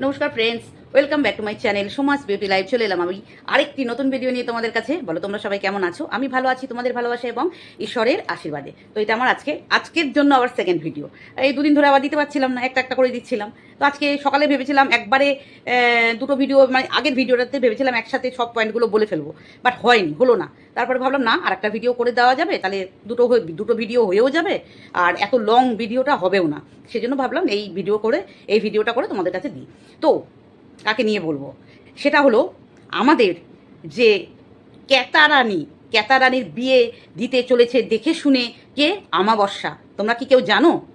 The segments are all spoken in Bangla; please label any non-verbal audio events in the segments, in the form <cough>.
নমস্কার friends welcome back to my channel Samaj beauty live চলে এলাম আমি আরেকটি নতুন ভিডিও নিয়ে তোমাদের কাছে। বলো, তোমরা সবাই কেমন আছো? আমি ভালো আছি, তোমাদের ভালোবাসা এবং ঈশ্বরের আশীর্বাদে। তো এটা আমার আজকে, আজকের জন্য আবার সেকেন্ড ভিডিও এই দুদিন ধরে আবার দিতে পারছিলাম না একটা একটা করে দিচ্ছিলাম। তো আজকে সকালে ভেবেছিলাম একবারে দুটো ভিডিও মানে আগের ভিডিওটাতে ভেবেছিলাম একসাথে সব পয়েন্টগুলো বলে ফেলব। বাট হয়নি, হলো না। তারপরে ভাবলাম, না আর একটা ভিডিও করে দেওয়া যাবে, তাহলে দুটো দুটো ভিডিও হয়েও যাবে, আর এত লং ভিডিওটা হবেও না। সেজন্য ভাবলাম, এই ভিডিও করে, এই ভিডিওটা করে তোমাদের কাছে দিই। তো কাকে নিয়ে বলব। সেটা হলো আমাদের যে ক্যাতারানি, ক্যাতারানির বিয়ে দিতে চলেছে দেখে শুনে কে? আমাবস্যা তোমরা কি কেউ জানো?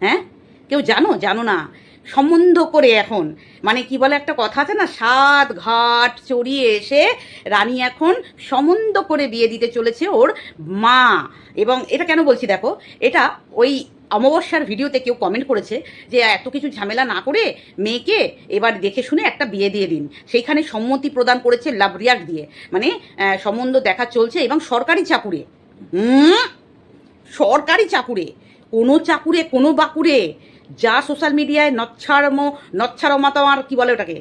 হ্যাঁ? কেউ জানো? জানো না। সম্বন্ধ করে এখন। মানে কি বলে একটা কথা আছে না? সাত ঘাট চড়িয়ে এসে রানী এখন সম্বন্ধ করে বিয়ে দিতে চলেছে ওর মা। এবং এটা কেন বলছি দেখো? এটা ওই অমাবস্যার ভিডিওতে কেউ কমেন্ট করেছে যে, এত কিছু ঝামেলা না করে মেয়েকে এবার দেখে শুনে একটা বিয়ে দিয়ে দিন। সেইখানে সম্মতি প্রদান করেছে লাভ দিয়ে। মানে সম্বন্ধ দেখা চলছে এবং সরকারি চাকুরে। সরকারি চাকুরে। কোনো চাকুরে, কোনো বাকুরে। যা সোশ্যাল মিডিয়ায় নচ্ছারম নচ্ছারমা তোমার কি বলে ওটাকে?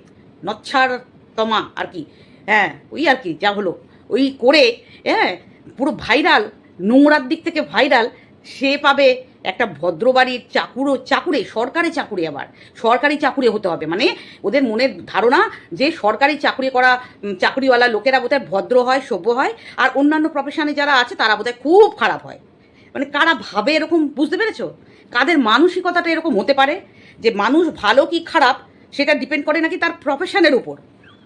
নচ্ছার তমা আর কি। হ্যাঁ ওই আর কি, যা হলো। ওই করে হ্যাঁ পুরো ভাইরাল নোংরার দিক থেকে ভাইরাল সে পাবে একটা ভদ্রবাড়ির চাকুরো, চাকুরে, সরকারি চাকুরি আবার। সরকারি চাকুরি হতে হবে। মানে ওদের মনের ধারণা যে সরকারি চাকরি করা চাকরিওয়ালা লোকেরা বোধহয় ভদ্র হয়, সভ্য হয়, আর অন্যান্য প্রফেশনে যারা আছে, তারা বোধহয় খুব খারাপ হয়। মানে কারা ভাবে এরকম, বুঝতে পেরেছ? কাদের মানসিকতাটা এরকম হতে পারে? যে মানুষ ভালো কি খারাপ, সেটা ডিপেন্ড করে নাকি তার প্রফেশনের উপর?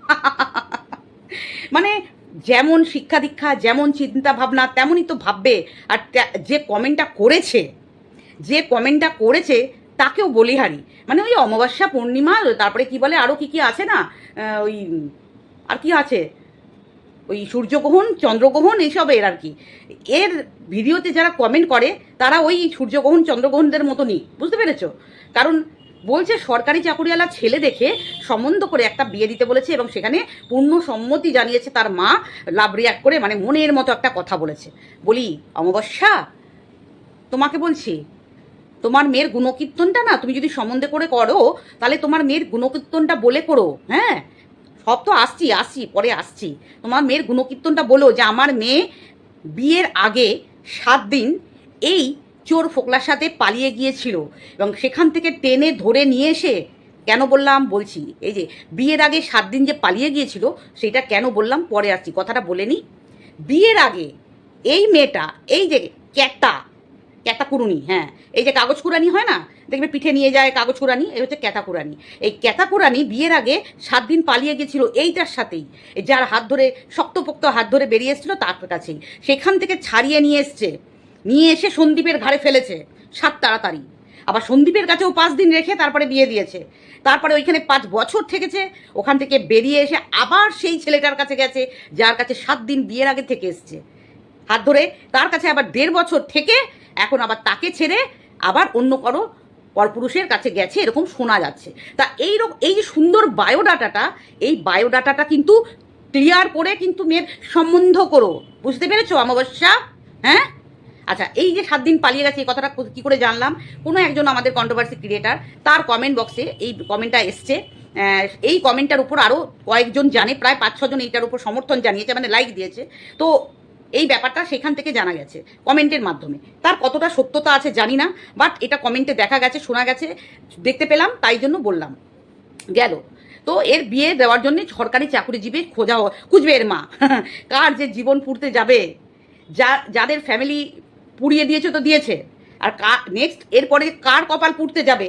<laughs> মানে যেমন শিক্ষা দীক্ষা, যেমন চিন্তা ভাবনা, তেমনই তো ভাববে। আর যে কমেন্টটা করেছে, যে কমেন্টটা করেছে, তাকেও বলিহারি। মানে ওই অমাবস্যা পূর্ণিমা, তারপরে কি বলে আরও কি কি আছে না ওই, আর কি আছে? ওই সূর্যগ্রহণ, চন্দ্রগ্রহণ এইসবের আর কি। এর ভিডিওতে যারা কমেন্ট করে, তারা ওই সূর্যগ্রহণ, চন্দ্রগ্রহণদের মতনই। বুঝতে পেরেছ? কারণ বলছে সরকারি চাকুরিওয়ালা ছেলে দেখে সম্বন্ধ করে একটা বিয়ে দিতে বলেছে এবং সেখানে পূর্ণ সম্মতি জানিয়েছে তার মা, লাভ রিয়াক্ট করে মানে মনের মতো একটা কথা বলেছে। বলি, অমাবস্যা? তোমাকে বলছি, তোমার মেয়ের গুণকীর্তনটা না তুমি যদি সম্বন্ধে করে করো, তাহলে তোমার মেয়ের গুণকীর্তনটা বলে করো হ্যাঁ? সব তো আসছি আসছি, পরে আসছি। তোমার মেয়ের গুণকীর্তনটা বলো যে, আমার মেয়ে বিয়ের আগে সাত দিন এই চোর ফোকলার সাথে পালিয়ে গিয়েছিল। এবং সেখান থেকে টেনে ধরে নিয়ে এসে কেন বললাম, বলছি, এই যে বিয়ের আগে সাত দিন যে পালিয়ে গিয়েছিল, সেটা কেন বললাম, পরে আসছি, কথাটা বলে নিই বিয়ের আগে এই মেয়েটা, এই যে ক্যাটা ক্যাটা কুড়ুনি হ্যাঁ এই যে কাগজ কুড়ানি হয় না, দেখবে পিঠে নিয়ে যায় কাগজ কুড়ানি এই হচ্ছে ক্যাতা কুড়ানি এই ক্যাতা কুড়ানি বিয়ের আগে সাত দিন পালিয়ে গেছিল এইটার সাথেই, যার হাত ধরে, শক্তপোক্ত হাত ধরে বেরিয়ে এসেছিল তার কাছেই। সেখান থেকে ছাড়িয়ে নিয়ে এসছে। নিয়ে এসে সন্দীপের ঘাড়ে ফেলেছে, সাত তাড়াতাড়ি। আবার সন্দীপের কাছেও পাঁচ দিন রেখে তারপরে বিয়ে দিয়েছে। তারপরে ওইখানে পাঁচ বছর থেকেছে, ওখান থেকে বেরিয়ে এসে আবার সেই ছেলেটার কাছে গেছে, যার কাছে সাত দিন বিয়ের আগে থেকে এসছে। হাত ধরে তার কাছে আবার দেড় বছর থেকে এখন আবার তাকে ছেড়ে আবার অন্য কারও পরপুরুষের কাছে গেছে, এরকম শোনা যাচ্ছে। তা এই এই যে সুন্দর বায়োডাটাটা, এই বায়োডাটাটা কিন্তু ক্লিয়ার করে কিন্তু মেয়ের সম্বন্ধ করো। বুঝতে পেরেছ, অমাবস্যা? হ্যাঁ? আচ্ছা এই যে সাত দিন পালিয়ে গেছে, এই কথাটা কী করে জানলাম? কোনো একজন আমাদের কন্ট্রোভার্সি ক্রিয়েটার তার কমেন্ট বক্সে এই কমেন্টটা এসছে। এই কমেন্টটার উপর আরও কয়েকজন জানে, প্রায় পাঁচ, ছজন এইটার উপর সমর্থন জানিয়েছে মানে লাইক দিয়েছে। তো এই ব্যাপারটা সেখান থেকে জানা গেছে কমেন্টের মাধ্যমে। তার কতটা সত্যতা আছে জানি না বাট এটা কমেন্টে দেখা গেছে, শোনা গেছে, দেখতে পেলাম, তাই জন্য বললাম। গেল। তো এর বিয়ে দেওয়ার জন্য সরকারি চাকরিজীবী খোঁজা খুঁজবে এর মা। <laughs> কার যে জীবন পুড়তে যাবে, যা, যাদের ফ্যামিলি পুড়িয়ে দিয়েছে তো দিয়েছে। আর কার নেক্সট এরপরে কার কপাল পুড়তে যাবে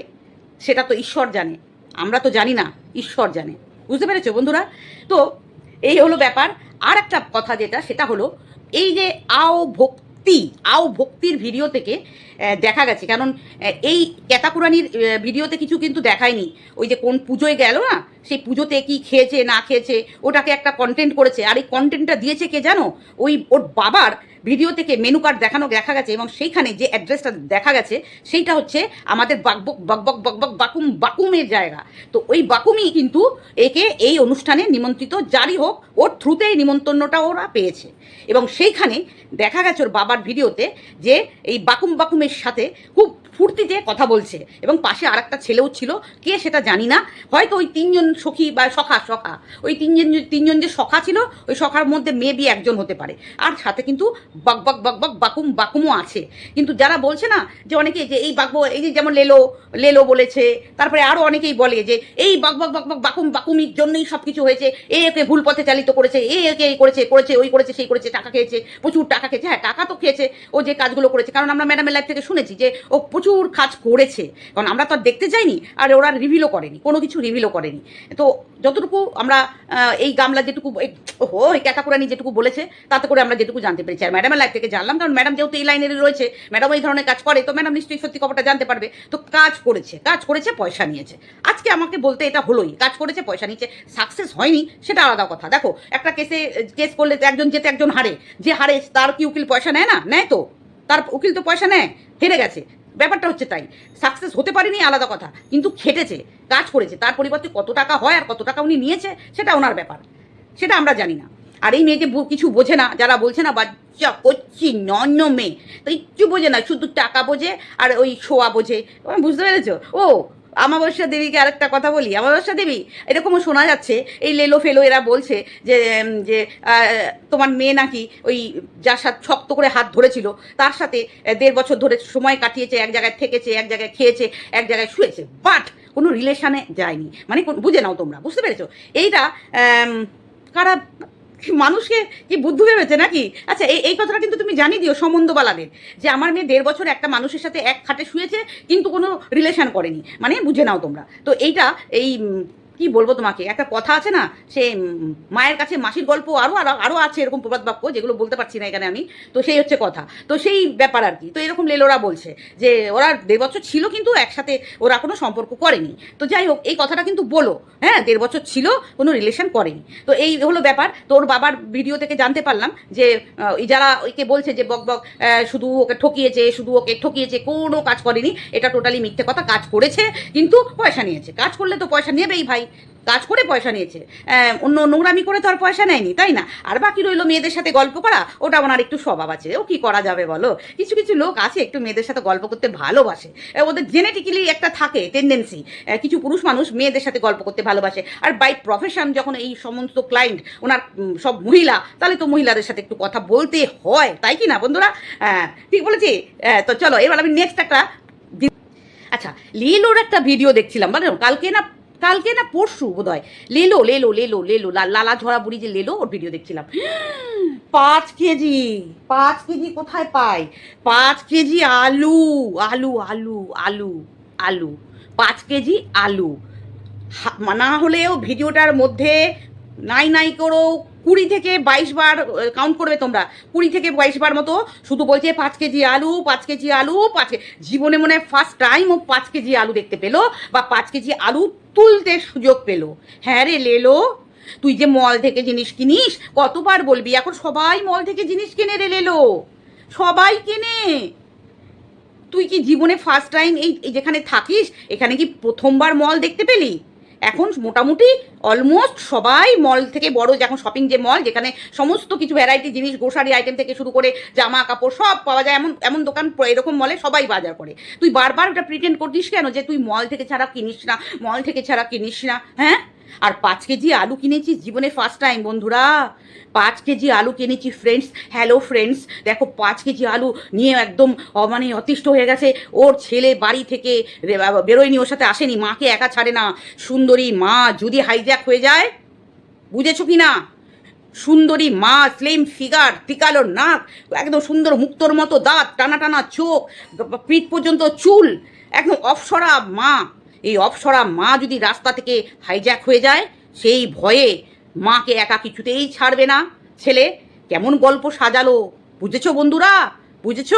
সেটা তো ঈশ্বর জানে। আমরা তো জানি না ঈশ্বর জানে। বুঝতে পেরেছ বন্ধুরা? তো এই হলো ব্যাপার। আর একটা কথা যেটা সেটা হলো এই যে আও ভক্তি আও ভক্তির ভিডিও থেকে দেখা গেছে। কারণ এই ক্যাতাকুরানির আহ, ভিডিওতে কিছু কিন্তু দেখায়নি। ওই যে কোন পুজোয় গেল না? সেই পুজোতে কি খেয়েছে না খেয়েছে ওটাকে একটা কন্টেন্ট করেছে। আর এই কন্টেন্টটা দিয়েছে কে জানো? ওই ওর বাবার ভিডিও থেকে মেনু কার্ড দেখানো দেখা গেছে এবং সেইখানে যে অ্যাড্রেসটা দেখা গেছে, সেইটা হচ্ছে আমাদের বাকবক বকবক বকবক বাকুম বাকুমের জায়গা। তো ওই বাকুমই কিন্তু একে এই অনুষ্ঠানে নিমন্ত্রিত, যারই হোক, ওর থ্রুতে এই নিমন্ত্রণটা ওরা পেয়েছে। এবং সেইখানে দেখা গেছে ওর বাবার ভিডিওতে যে এই বাকুম বাকুমের সাথে খুব ফুর্তিতে কথা বলছে, এবং পাশে আর একটা ছেলেও ছিল, কে সেটা জানি না। হয়তো ওই তিনজন সখী বা সখা সখা। ওই তিনজন তিনজন যে সখা ছিল, ওই সখার মধ্যে মেবি একজন হতে পারে। আর সাথে কিন্তু বাক বাক বাক বাক, বাকুম, বাকুমও আছে। কিন্তু যারা বলছে না যে অনেকে যে এই বাকব, এই যে যেমন লেলো লেলো বলেছে, তারপরে আরও অনেকেই বলে যে এই বাক বাক বাক বাক, বাকুম, বাকুমির জন্যই সব কিছু হয়েছে। এ একে ভুল পথে চালিত করেছে, এ একে এই করেছে করেছে, ওই করেছে, সেই করেছে, টাকা খেয়েছে, প্রচুর টাকা খেয়েছে। হ্যাঁ টাকা তো খেয়েছে, ও যে কাজগুলো করেছে। কারণ আমরা ম্যাডামের লাইফ থেকে শুনেছি যে ও প্রচুর কাজ করেছে। কারণ আমরা তো আর দেখতে যাইনি, আর ওরা রিভিলও করেনি, কোনো কিছু রিভিলও করেনি। তো যতটুকু আমরা এই গামলা যেটুকু ওহো এই ক্যাটাকুরানি যেটুকু বলেছে, তাতে করে আমরা যেটুকু জানতে পেরেছি। আর ম্যাডামের লাইফ থেকে জানলাম, কারণ ম্যাডাম যেহেতু এই লাইনের রয়েছে ম্যাডাম এই ধরনের কাজ করে, তো ম্যাডাম নিশ্চয়ই সত্যি খবরটা জানতে পারবে। তো কাজ করেছে কাজ করেছে, পয়সা নিয়েছে। আজকে আমাকে বলতে এটা হলোই, কাজ করেছে, পয়সা নিয়েছে সাকসেস হয়নি, সেটা আলাদা কথা। দেখো, একটা কেসে কেস করলে একজন যেতে একজন হারে, যে হারে তার কি উকিল পয়সা নেয় না? নেয় তো। তার উকিল তো পয়সা নেয়, হেরে গেছে। ব্যাপারটা হচ্ছে তাই। সাকসেস হতে পারেনি, আলাদা কথা। কিন্তু খেটেছে, কাজ করেছে। তার পরিবর্তে কত টাকা হয় আর কত টাকা উনি নিয়েছে, সেটা ওনার ব্যাপার। সেটা আমরা জানি না। আর এই মেয়ে যে কিছু বোঝে না, যারা বলছে না, বাচ্চা করছি, নন্য মেয়ে। তো কিচ্ছু বোঝে না, শুধু টাকা বোঝে আর ওই শোয়া বোঝে। বুঝতে পেরেছ? ও আমাবস্যা দেবীকে আরেকটা কথা বলি আমাবস্যা দেবী এরকমও শোনা যাচ্ছে, এই লেলো ফেলো এরা বলছে যে যে তোমার মেয়ে নাকি ওই যার সাথে শক্ত করে হাত ধরেছিল, তার সাথে দেড় বছর ধরে সময় কাটিয়েছে, এক জায়গায় থেকেছে, এক জায়গায় খেয়েছে, এক জায়গায় শুয়েছে বাট কোনো রিলেশানে যায়নি। মানে বুঝে নাও তোমরা, বুঝতে পেরেছ? এইটা কারা মানুষকে কি বুদ্ধি ভেবেছে নাকি? আচ্ছা এই এই কথাটা কিন্তু তুমি জানিয়ে দিও সম্বন্ধবালাদের যে আমার মেয়ে দেড় বছর একটা মানুষের সাথে এক খাটে শুয়েছে, কিন্তু কোনো রিলেশন করেনি। মানে বুঝে নাও তোমরা। তো এইটা, এই কি বলব তোমাকে? একটা কথা আছে না? সে মায়ের কাছে মাসির গল্প আরও আরও আছে এরকম প্রবাদ বাক্য যেগুলো বলতে পারছি না এখানে আমি। তো সেই হচ্ছে কথা। তো সেই ব্যাপার আর কি। তো এরকম লেলোরা বলছে যে, ওরা দেড় বছর ছিল কিন্তু একসাথে ওরা কোনো সম্পর্ক করেনি। তো যাই হোক, এই কথাটা কিন্তু বলো। হ্যাঁ দেড় বছর ছিল, কোনো রিলেশন করেনি। তো এই হলো ব্যাপার। তোর বাবার ভিডিও থেকে জানতে পারলাম যে যারা ওইকে বলছে যে, বক বক শুধু ওকে ঠকিয়েছে, শুধু ওকে ঠকিয়েছে, কোনো কাজ করেনি। এটা টোটালি মিথ্যে কথা, কাজ করেছে, কিন্তু পয়সা নিয়েছে। কাজ করলে তো পয়সা নেবেই ভাই। কাজ করে পয়সা নিয়েছে। অন্য নোংরামি করে তো আর পয়সা নেয়নি, তাই না? আর বাকি রইল মেয়েদের সাথে গল্প করা, ওটা ওনার একটু স্বভাব আছে। ও কি করা যাবে বলো? কিছু কিছু লোক আছে একটু মেয়েদের সাথে গল্প করতে ভালোবাসে। ওদের জেনেটিক্যালি একটা থাকে টেন্ডেন্সি কিছু পুরুষ মানুষ মেয়েদের সাথে গল্প করতে ভালোবাসে। আর বাই প্রফেশন যখন এই সমস্ত ক্লায়েন্ট ওনার সব মহিলা, তাহলে তো মহিলাদের সাথে একটু কথা বলতে হয়, তাই কি না বন্ধুরা? ঠিক বলেছি? তো চলো, এবার আমি নেক্সট একটা আচ্ছা লিলোর একটা ভিডিও দেখছিলাম মানে কালকে না কালকে না পরশু বোধ হয় লেলো লেলো লেলো লেলো লালা ঝরা বুড়ি যে লেলো, ওর ভিডিও দেখছিলাম। পাঁচ কেজি পাঁচ কেজি কোথায় পাই? পাঁচ কেজি আলু আলু আলু আলু আলু, পাঁচ কেজি আলু। না হলেও ভিডিওটার মধ্যে নাই নাই করো কুড়ি থেকে বাইশ বার কাউন্ট করবে তোমরা। কুড়ি থেকে বাইশ বার মতো শুধু বলছে পাঁচ কেজি আলু, পাঁচ কেজি আলু, পাঁচ জীবনে মনে হয় ফার্স্ট টাইম ও পাঁচ কেজি আলু দেখতে পেল বা পাঁচ কেজি আলু তুলতে সুযোগ পেল। হ্যাঁ রে লেলো, তুই যে মল থেকে জিনিস কিনিস, কতবার বলবি? এখন সবাই মল থেকে জিনিস কিনে রে লেলো। সবাই কেনে। তুই কি জীবনে ফার্স্ট টাইম এই যেখানে থাকিস, এখানে কি প্রথমবার মল দেখতে পেলি? এখন মোটামুটি অলমোস্ট সবাই মল থেকে বড় এখন শপিং যে মল যেখানে সমস্ত কিছু ভ্যারাইটি জিনিস গ্রোসারি আইটেম থেকে শুরু করে জামা কাপড় সব পাওয়া যায়, এমন এমন দোকান এরকম মলে সবাই বাজার করে। তুই বারবার ওটা প্রিটেন্ড করতিস কেন? যে তুই মল থেকে ছাড়া কিনিস না মল থেকে ছাড়া কিনিস না হ্যাঁ? আর পাঁচ কেজি আলু কিনেছিস জীবনে ফার্স্ট টাইম বন্ধুরা। পাঁচ কেজি আলু কিনেছি ফ্রেন্ডস হ্যালো ফ্রেন্ডস দেখো, পাঁচ কেজি আলু নিয়ে একদম মানে অতিষ্ঠ হয়ে গেছে। ওর ছেলে বাড়ি থেকে বেরোয়নি, ওর সাথে আসেনি, মাকে একা ছাড়ে না। সুন্দরী মা যদি হাইজ্যাক হয়ে যায়, বুঝেছ কি না? সুন্দরী মা স্লিম ফিগার টিকালো নাক, একদম সুন্দর মুক্তোর মতো দাঁত, টানা টানা চোখ পিঠ পর্যন্ত চুল, একদম অপসরা মা। এই অপসরা মা যদি রাস্তা থেকে হাইজ্যাক হয়ে যায়, সেই ভয়ে মাকে একা কিছুতেই ছাড়বে না। ছেলে, কেমন গল্প সাজালো, বুঝেছ বন্ধুরা? বুঝেছ?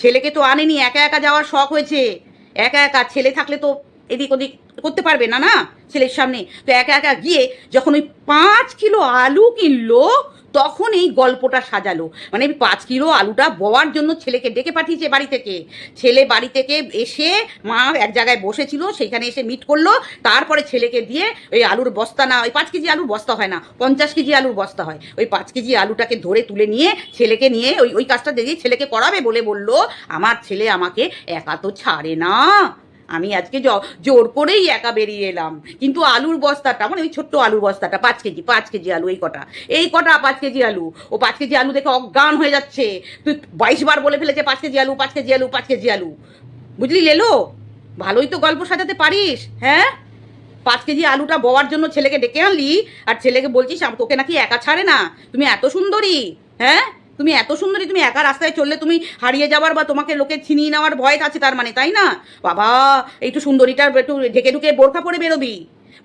ছেলেকে তো আনেনি, একা একা যাওয়ার শখ হয়েছে। একা একা ছেলে থাকলে তো এদিক ওদিক করতে পারবে না না ছেলের সামনে? তো একা একা গিয়ে যখন ওই পাঁচ কিলো আলু কিনলো তখন এই গল্পটা সাজালো। মানে পাঁচ কিলো আলুটা বওয়ার জন্য ছেলেকে ডেকে পাঠিয়েছে বাড়ি থেকে। ছেলে বাড়ি থেকে এসে মা এক জায়গায় বসেছিল সেইখানে এসে মিট করল, তারপরে ছেলেকে দিয়ে ওই আলুর বস্তা না, ওই পাঁচ কেজি আলুর বস্তা হয় না, পঞ্চাশ কেজি আলুর বস্তা হয়। ওই পাঁচ কেজি আলুটাকে ধরে তুলে নিয়ে ছেলেকে নিয়ে ওই ওই কাজটা দিয়ে ছেলেকে করাবে বলে বলল, আমার ছেলে আমাকে একা তো ছাড়ে না। আমি আজকে জোর করেই একা বেরিয়ে এলাম। কিন্তু আলুর বস্তাটা মানে ওই ছোট্ট আলুর বস্তাটা, পাঁচ কেজি পাঁচ কেজি আলু এই কটা। এই কটা পাঁচ কেজি আলু। ও পাঁচ কেজি আলু দেখে অজ্ঞান হয়ে যাচ্ছে। তুই বাইশ বার বলে ফেলেছে পাঁচ কেজি আলু, পাঁচ কেজি আলু, পাঁচ কেজি আলু। বুঝলি লেলো? ভালোই তো গল্প সাজাতে পারিস হ্যাঁ? পাঁচ কেজি আলুটা বওয়ার জন্য ছেলেকে ডেকে আনলি, আর ছেলেকে বলছিস তোকে নাকি একা ছাড়ে না। তুমি এত সুন্দরী হ্যাঁ? তুমি এত সুন্দরী, তুমি একা রাস্তায় চললে তুমি হারিয়ে যাওয়ার বা তোমাকে লোকে ছিনিয়ে নেওয়ার ভয় আছে তার মানে তাই না? বাবা তো সুন্দরীটার একটু ঢেকে ঢুকে বোরখা পরে বেরোবি।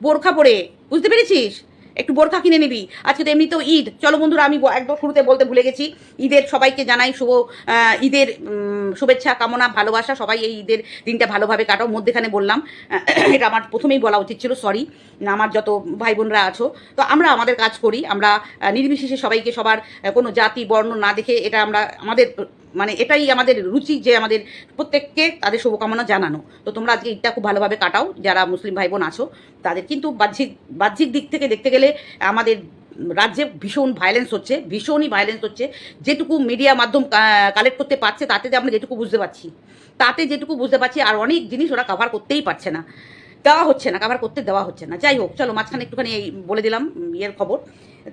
বোরখা পরে, বুঝতে পেরেছিস? একটু বোরখা কিনে নিবি। আজকে তো এমনিতেও ঈদ। চলো বন্ধুরা, আমি একদম শুরুতে বলতে ভুলে গেছি। ঈদের সবাইকে জানাই শুভ ঈদের শুভেচ্ছা, কামনা, ভালোবাসা। সবাই এই ঈদের দিনটা ভালোভাবে কাটাও। মধ্যেখানে বললাম, <clears throat> এটা আমার প্রথমেই বলা উচিত ছিল সরি আমার যত ভাই বোনরা আছো। তো আমরা আমাদের কাজ করি, আমরা নির্বিশেষে সবাইকে সবার কোনো জাতি, বর্ণ না দেখে এটা আমরা আমাদের মানে এটাই আমাদের রুচি যে আমাদের প্রত্যেককে তাদের শুভকামনা জানানো। তো তোমরা আজকে ঈদটা খুব ভালোভাবে কাটাও, যারা মুসলিম ভাই বোন আছো। তাদের কিন্তু বাহ্যিক বাহ্যিক দিক থেকে দেখতে গেলে আমাদের রাজ্যে ভীষণ ভায়োলেন্স হচ্ছে, ভীষণই ভায়োলেন্স হচ্ছে। যেটুকু মিডিয়া মাধ্যম কালেক্ট করতে পারছে, তাতে যে আমরা যেটুকু বুঝতে পারছি। তাতে যেটুকু বুঝতে পারছি, আর অনেক জিনিস ওরা কভার করতেই পারছে না। দেওয়া হচ্ছে না কভার করতে দেওয়া হচ্ছে না। যাই হোক, চলো মাঝখানে একটুখানি এই বলে দিলাম ইয়ের খবর।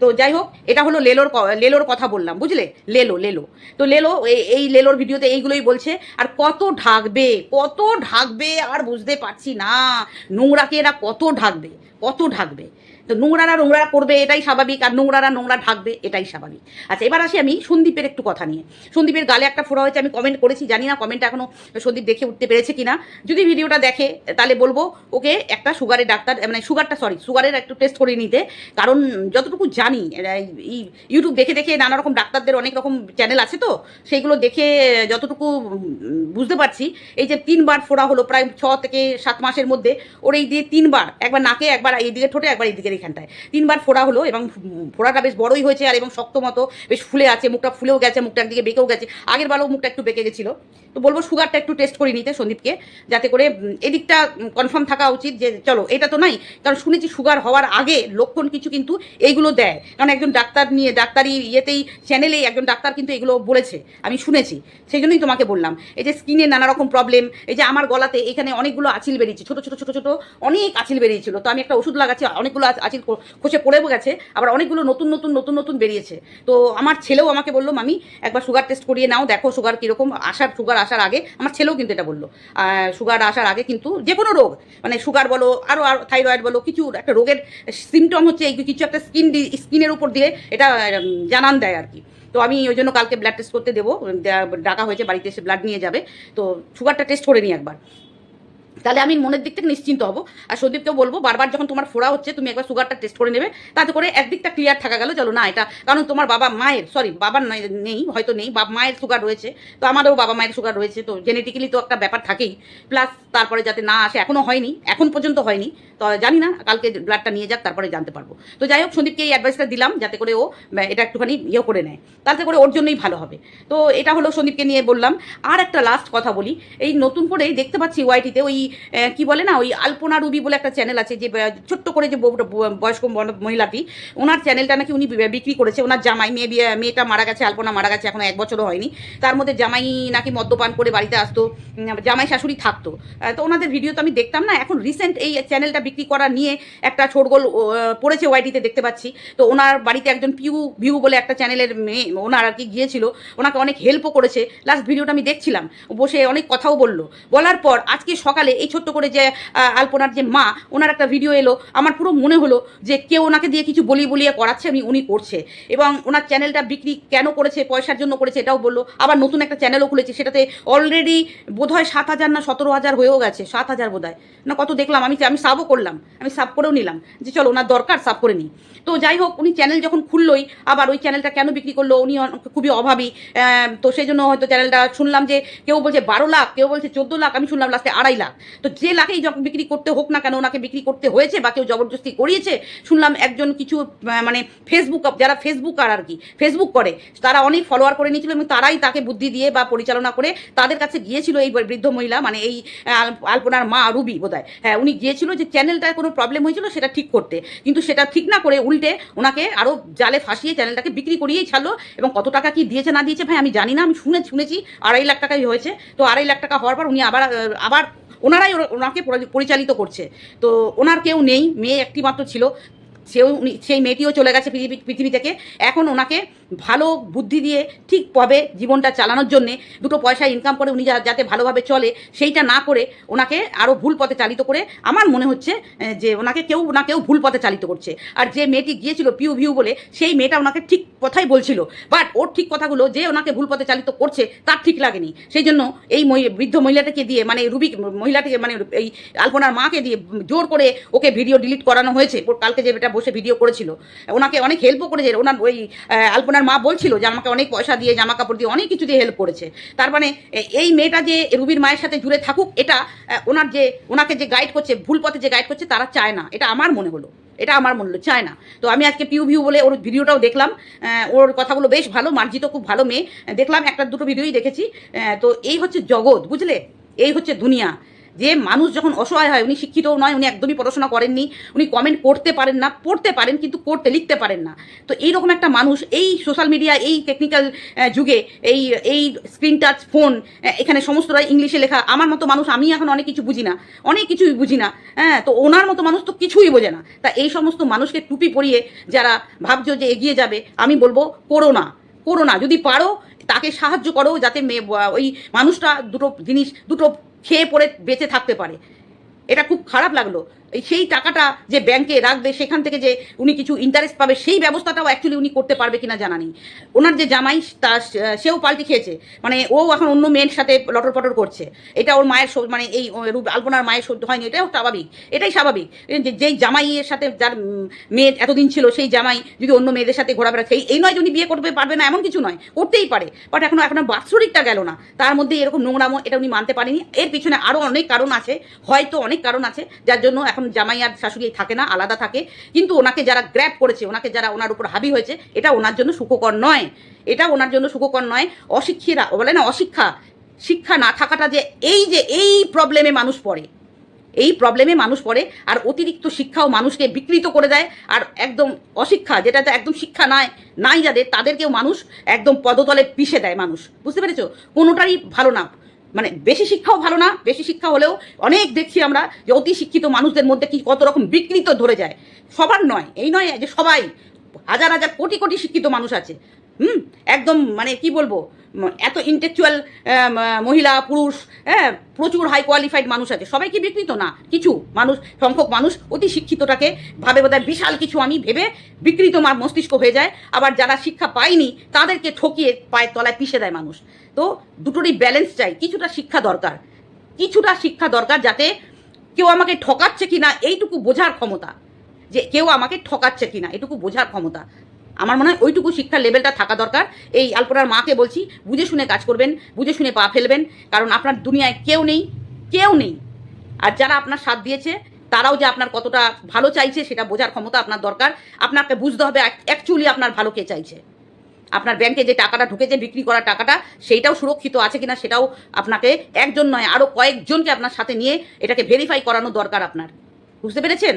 তো যাই হোক এটা হলো লেলোর লেলোর কথা বললাম, বুঝলে? লেলো লেলো। তো লেলো এই- লেলোর ভিডিওতে এইগুলোই বলছে, আর কত ঢাকবে কত ঢাকবে আর বুঝতে পারছি না। নোংরাকে এরা কত ঢাকবে কত ঢাকবে? তো নোংরারা নোংরা করবে এটাই স্বাভাবিক, আর নোংরারা নোংরা ঢাকবে, এটাই স্বাভাবিক। আচ্ছা এবার আসি আমি সন্দীপের একটু কথা নিয়ে। সন্দীপের গালে একটা ফোড়া হয়েছে, আমি কমেন্ট করেছি, জানি না কমেন্টটা এখনও সন্দীপ দেখে উঠতে পেরেছে কিনা। যদি ভিডিওটা দেখে, তাহলে বলব, ওকে একটা সুগারের ডাক্তার মানে সুগারটা সরি সুগারের একটু টেস্ট করে নিতে। কারণ যতটুকু জানি ইউটিউব দেখে দেখে নানা রকম ডাক্তারদের অনেক রকম চ্যানেল আছে তো, সেইগুলো দেখে যতটুকু বুঝতে পারছি, এই যে তিনবার ফোড়া হলো প্রায় ছ থেকে সাত মাসের মধ্যে, ওর এই দিয়ে তিনবার, একবার নাকে, একবার এইদিকে ঠোঁটে, একবার এইদিকের এখানটায় তিনবার ফোড়া হলো এবং ফোড়াটা বেশ বড়ই হয়েছে আর এবং শক্ত মতো বেশ ফুলে আছে, মুখটা ফুলেও গেছে, মুখটা একদিকে বেঁকেও গেছে। আগের বারও মুখটা একটু বেঁকে গেছিল। তো বলব সুগারটা একটু টেস্ট করে নিতে সন্দীপকে, যাতে করে এদিকটা কনফার্ম থাকা উচিত যে, চলো, এটা তো নাই, কারণ শুনেছি সুগার হওয়ার আগে লক্ষণ কিছু কিন্তু এইগুলো দেয়। কারণ একজন ডাক্তার নিয়ে, ডাক্তারি ইয়েতেই চ্যানেলেই একজন ডাক্তার কিন্তু এগুলো বলেছে, আমি শুনেছি। সেই জন্যই তোমাকে বললাম। এই যে স্কিনে নানা রকম প্রবলেম এই যে আমার গলাতে এখানে অনেকগুলো আঁচিল বেরিয়েছে, ছোটো ছোটো ছোটো ছোটো, অনেক আঁচিল বেরিয়েছিল। তো আমি একটা ওষুধ লাগাচ্ছি, অনেকগুলো আঁচিল খসে পড়েও গেছে, আবার অনেকগুলো নতুন নতুন নতুন নতুন বেরিয়েছে। তো আমার ছেলেও আমাকে বলল, মামি, একবার সুগার টেস্ট করিয়ে নাও, দেখো সুগার কীরকম, আসার সুগার আসার আগে। আমার ছেলেও কিন্তু এটা বলল। সুগার আসার আগে কিন্তু যে কোনো রোগ মানে সুগার বলো আরও আর থাইরয়েড বলো, কিছু একটা রোগের সিমটম হচ্ছে এই কিছু একটা স্কিন স্কিনের উপর দিয়ে এটা জানান দেয় আর কি। তো আমি ওই জন্য কালকে ব্লাড টেস্ট করতে দেবো ডাকা হয়েছে, বাড়িতে এসে ব্লাড নিয়ে যাবে। তো সুগারটা টেস্ট করে নিই একবার। তাহলে আমি মনের দিক থেকে নিশ্চিন্ত হব। আর সন্দীপকেও বলব, বারবার যখন তোমার ফোড়া হচ্ছে, তুমি একবার সুগারটা টেস্ট করে নেবে। তাতে করে একদিকটা ক্লিয়ার থাকা গেল, চলো না, এটা কারণ তোমার বাবা মায়ের সরি বাবার নাই- হয়তো নেই, বাবা মায়ের সুগার রয়েছে। তো আমারও বাবা মায়ের সুগার রয়েছে, তো জেনেটিক্যালি তো একটা ব্যাপার থাকেই। প্লাস তারপরে যাতে না আসে এখনও হয়নি, এখন পর্যন্ত হয়নি। তো জানি না, কালকে ব্লাডটা নিয়ে যাক, তারপরে জানতে পারব। তো যাই হোক, সন্দীপকে এই অ্যাডভাইসটা দিলাম, যাতে করে ও এটা একটুখানি ইয়ে করে নেয়। তাতে করে ওর জন্যই ভালো হবে। তো এটা হলো সন্দীপকে নিয়ে বললাম। আর একটা লাস্ট কথা বলি, এই নতুন করে দেখতে পাচ্ছি ওয়াইটিতে ওই কি বলে না, ওই আলপনা রুবি বলে একটা চ্যানেল আছে যে ছোট্ট করে যে বয়স্ক মহিলাটি, ওনার চ্যানেলটা নাকি উনি বিক্রি করেছে। ওনার জামাই, মেয়ে মেয়েটা মারা গেছে, আলপনা মারা গেছে, এখন এক বছরও হয়নি। তার মধ্যে জামাই নাকি মদ্যপান করে বাড়িতে আসতো জামাই শাশুড়ি থাকতো। তো ওনাদের ভিডিও তো আমি দেখতাম না, এখন রিসেন্ট এই চ্যানেলটা বিক্রি করা নিয়ে একটা ছোটগোল পড়েছে ওয়াইটিতে দেখতে পাচ্ছি। তো ওনার বাড়িতে একজন পিউ ভিউ বলে একটা চ্যানেলের মেয়ে, ওনার আর কি গিয়েছিল, ওনাকে অনেক হেল্পও করেছে। লাস্ট ভিডিওটা আমি দেখছিলাম বসে অনেক কথাও বলল। বলার পর আজকে সকালে এই ছোট্ট করে যে আলপনার যে মা, ওনার একটা ভিডিও এলো। আমার পুরো মনে হলো যে কেউ ওনাকে দিয়ে কিছু বলি বলিয়ে করাচ্ছে, আমি, উনি করছে। এবং ওনার চ্যানেলটা বিক্রি কেন করেছে, পয়সার জন্য করেছে, এটাও বলল। আবার নতুন একটা চ্যানেলও খুলেছে, সেটাতে অলরেডি বোধহয় সাত হাজার না সতেরো হাজার হয়েও গেছে, সাত হাজার বোধ না, কত দেখলাম, আমি আমি সাবও করলাম, আমি সাব করেও নিলাম, যে চলো ওনার দরকার সাব করে নিই। তো যাই হোক, উনি চ্যানেল যখন খুললোই, আবার ওই চ্যানেলটা কেন বিক্রি করল, উনি খুবই অভাবী। তো সেই জন্য হয়তো চ্যানেলটা শুনলাম যে, কেউ বলছে বারো লাখ, কেউ বলছে চোদ্দ লাখ, আমি শুনলাম লাস্টে আড়াই লাখ। তো যে লাখেই বিক্রি করতে হোক না কেন, ওনাকে বিক্রি করতে হয়েছে বা কেউ জবরদস্তি করিয়েছে, শুনলাম একজন কিছু মানে ফেসবুক যারা ফেসবুক আর আর কি ফেসবুক করে, তারা অনেক ফলোয়ার করে নিয়েছিল এবং তারাই তাকে বুদ্ধি দিয়ে বা পরিচালনা করে তাদের কাছে গিয়েছিল এই বৃদ্ধ মহিলা মানে এই আল- আলপনার মা রুবি বোধহয়। হ্যাঁ উনি গিয়েছিল যে চ্যানেলটার কোনো প্রবলেম হয়েছিল সেটা ঠিক করতে। কিন্তু সেটা ঠিক না করে উল্টে ওনাকে আরও জালে ফাঁসিয়ে চ্যানেলটাকে বিক্রি করিয়েই ছাড়লো এবং কত টাকা কি দিয়েছে না দিয়েছে ভাই আমি জানি না, আমি শুনে শুনেছি আড়াই লাখ টাকাই হয়েছে। তো আড়াই লাখ টাকা হওয়ার পর উনি আবার আবার ওনারাই ওনাকে পরিচালিত করছে। তো ওনার কেউ নেই, মেয়ে একটি মাত্র ছিল। সেও উনি সেই মেয়েটিও চলে গেছে পৃথিবী পৃথিবী থেকে। এখন ওনাকে ভালো বুদ্ধি দিয়ে ঠিকভাবে জীবনটা চালানোর জন্যে দুটো পয়সা ইনকাম করে উনি যাতে ভালোভাবে চলে সেইটা না করে ওনাকে আরও ভুল পথে চালিত করে আমার মনে হচ্ছে যে ওনাকে কেউ না কেউ ভুল পথে চালিত করছে। আর যে মেয়েটি গিয়েছিল পিউ ভিউ বলে সেই মেয়েটা ওনাকে ঠিক কথাই বলছিল। বাট ওর ঠিক কথাগুলো যে ওনাকে ভুল পথে চালিত করছে তার ঠিক লাগেনি। সেই জন্য এই বৃদ্ধ মহিলাটাকে দিয়ে মানে রুবি মহিলাটিকে মানে এই আলপনার মাকে দিয়ে জোর করে ওকে ভিডিও ডিলিট করানো হয়েছে। কালকে যে এটা বসে ভিডিও করেছিল ওনাকে অনেক হেল্পও করেছে। ওনার ওই আহ, আলপনার মা বলছিল যে আমাকে অনেক পয়সা দিয়ে জামা কাপড় দিয়ে অনেক কিছু দিয়ে হেল্প করেছে। তার মানে এই মেয়েটা যে রুবির মায়ের সাথে জুড়ে থাকুক, এটা ওনার যে, ওনাকে যে গাইড করছে, ভুল পথে যে গাইড করছে, তারা চায় না। এটা আমার মনে হলো। এটা আমার মনে হলো, চায় না। তো আমি আজকে পিউ ভিউ বলে ওর ভিডিওটাও দেখলাম। ওর কথাগুলো বেশ ভালো, মার্জিত খুব ভালো মেয়ে। দেখলাম, একটা দুটো ভিডিওই দেখেছি। তো এই হচ্ছে জগৎ, বুঝলে? এই হচ্ছে দুনিয়া। যে মানুষ যখন অসহায় হয়, উনি শিক্ষিতও নয়, উনি একদমই পড়াশোনা করেননি, উনি কমেন্ট করতে পারেন না, পড়তে পারেন কিন্তু করতে, লিখতে পারেন না। তো এইরকম একটা মানুষ, এই সোশ্যাল মিডিয়া এই টেকনিক্যাল যুগে, এই এই স্ক্রিন টাচ ফোন এখানে সমস্তটাই ইংলিশে লেখা। আমার মতো মানুষ, আমি এখন অনেক কিছু বুঝি না, অনেক কিছুই বুঝি না হ্যাঁ তো ওনার মতো মানুষ তো কিছুই বোঝে না। তা এই সমস্ত মানুষকে টুপি পরিয়ে যারা ভাবছ যে এগিয়ে যাবে, আমি বলব, করো না করো না। যদি পারো, তাকে সাহায্য করো, যাতে মেয়ে ওই মানুষটা দুটো জিনিস, দুটো খেয়ে পড়ে বেঁচে থাকতে পারে। এটা খুব খারাপ লাগল। সেই টাকাটা যে ব্যাংকে রাখবে, সেখান থেকে যে উনি কিছু ইন্টারেস্ট পাবে, সেই ব্যবস্থাটাও অ্যাকচুয়ালি উনি করতে পারবে কিনা জানা নেই। ওনার যে জামাই, তা সেও পাল্টি খেয়েছে। মানে ও এখন অন্য মেয়ের সাথে লটর পটর করছে। এটা ওর মায়ের মানে এই আলপনার মায়ের সহ্য হয়নি, এটাও স্বাভাবিক। এটাই স্বাভাবিক। যেই জামাইয়ের সাথে যার মেয়ে এতদিন ছিল, সেই জামাই যদি অন্য মেয়েদের সাথে ঘোরাফেরা সেই, এই নয় যে উনি বিয়ে করতে পারবে না, এমন কিছু নয়। করতেই পারে। বাট এখনও এখনও বাৎসরিকটা গেল না। তার মধ্যে এরকম নোংরামো, এটা উনি মানতে পারেনি। এর পিছনে আরও অনেক কারণ আছে। হয়তো অনেক কারণ আছে, যার জন্য এখন জামাই আর শাশুড়ি থাকে না, আলাদা থাকে। কিন্তু ওনাকে যারা গ্র্যাপ করেছে, ওনাকে যারা ওনার উপর হাবি হয়েছে, এটা ওনার জন্য সুখকর নয়। এটা ওনার জন্য সুখকর নয়। অশিক্ষিরা বলে না, অশিক্ষা। শিক্ষা না থাকাটা যে এই যে এই প্রবলেমে মানুষ পড়ে। এই প্রবলেমে মানুষ পড়ে, আর অতিরিক্ত শিক্ষাও মানুষকে বিকৃত করে দেয়। আর একদম অশিক্ষা যেটাতে একদম শিক্ষা নাই নাই যাদের, তাদেরকেও মানুষ একদম পদতলে পিষে দেয় মানুষ। বুঝতে পেরেছ? কোনোটারই ভালো না। মানে বেশি শিক্ষাও ভালো না, বেশি শিক্ষা হলেও অনেক দেখছি আমরা যে অতি শিক্ষিত মানুষদের মধ্যে কি কত রকম বিকৃত ধরে যায়। সবার নয়, এই নয় যে সবাই হাজার হাজার কোটি কোটি শিক্ষিত মানুষ আছে। হুম, একদম মানে কি বলব? এত ইন্টেকচুয়াল মহিলা, পুরুষ হ্যাঁ প্রচুর হাই কোয়ালিফাইড মানুষ আছে। সবাই কি বিকৃত? না, কিছু মানুষ, সংখ্যক মানুষ অতি শিক্ষিতটাকে ভাবে বোধহয় বিশাল কিছু আমি ভেবে বিকৃত মার মস্তিষ্ক হয়ে যায়। আবার যারা শিক্ষা পায়নি, তাদেরকে ঠকিয়ে পায়ের তলায় পিষে দেয় মানুষ। তো দুটোরই ব্যালেন্স চাই। কিছুটা শিক্ষা দরকার। কিছুটা শিক্ষা দরকার যাতে কেউ আমাকে ঠকাচ্ছে কি না এইটুকু বোঝার ক্ষমতা। যে কেউ আমাকে ঠকাচ্ছে কিনা, এটুকু বোঝার ক্ষমতা। আমার মনে হয় ওইটুকু শিক্ষার লেভেলটা থাকা দরকার। এই আলপনার মাকে বলছি, বুঝে শুনে কাজ করবেন, বুঝে শুনে পা ফেলবেন, কারণ আপনার দুনিয়ায় কেউ নেই কেউ নেই। আর যারা আপনার সাথ দিয়েছে, তারাও যে আপনার কতটা ভালো চাইছে, সেটা বোঝার ক্ষমতা আপনার দরকার। আপনাকে বুঝতে হবে অ্যাকচুয়ালি আপনার ভালো কে চাইছে। আপনার ব্যাংকে যে টাকাটা ঢুকেছে, বিক্রি করা টাকাটা, সেইটাও সুরক্ষিত আছে কিনা, সেটাও আপনাকে একজন নয় আরও কয়েকজনকে আপনার সাথে নিয়ে এটাকে ভেরিফাই করানো দরকার আপনার। বুঝতে পেরেছেন?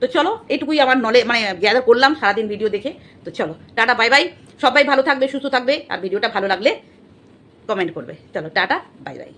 তো চলো, এটুকুই আমার নলে মানে গ্যাদার করলাম সারাদিন ভিডিও দেখে। তো চলো, টাটা বাই বাই সবাই ভালো থাকবে, সুস্থ থাকবে, আর ভিডিওটা ভালো লাগলে কমেন্ট করবে। চলো, টাটা বাই বাই